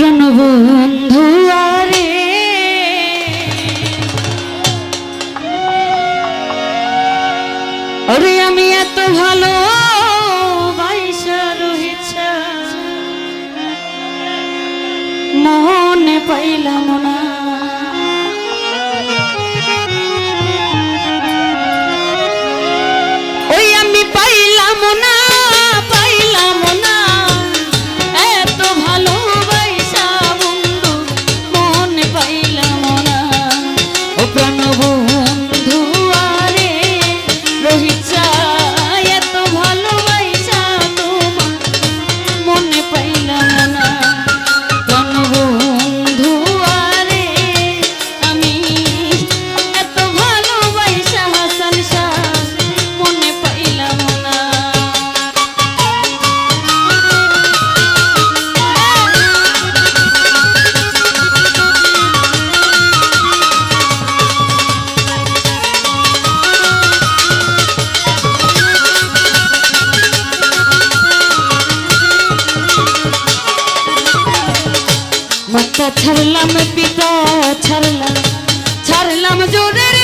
আপন বন্ধু আরে। আরে আমি এত ভালো ছাড়লাম পিতা ছাড়লাম ছাড়লাম জোরের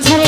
to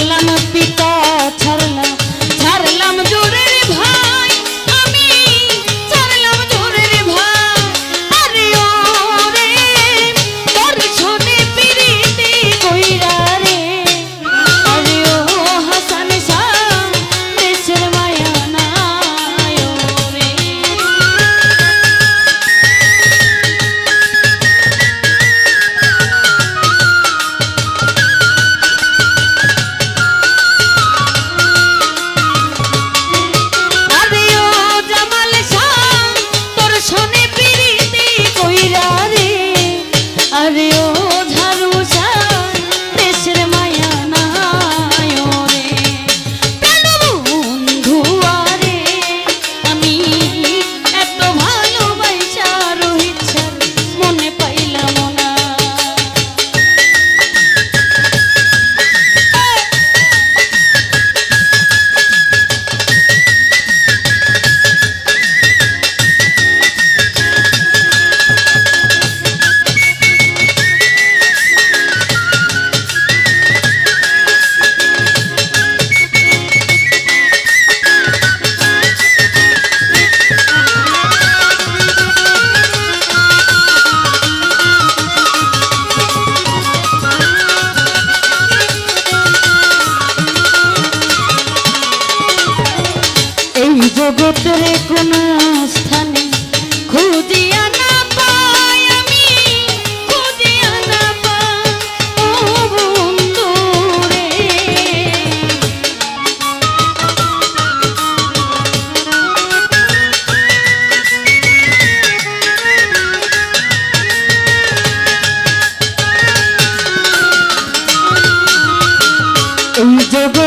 জগতের কোন স্থানে খুঁজিয়া না পাই আমি খুঁজিয়া না পাই রে। জগৎ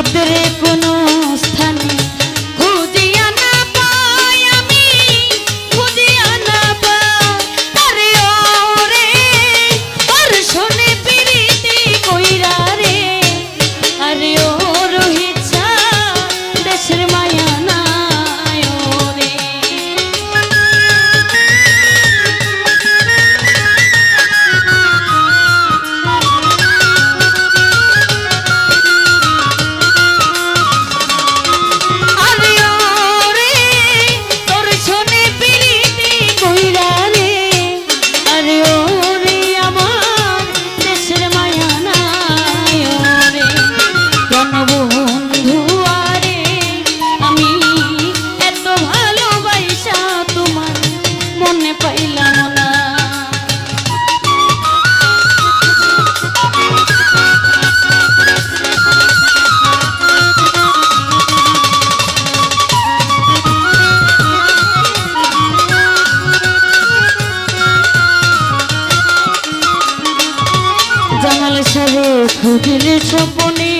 খুঁজলে স্বপ্নে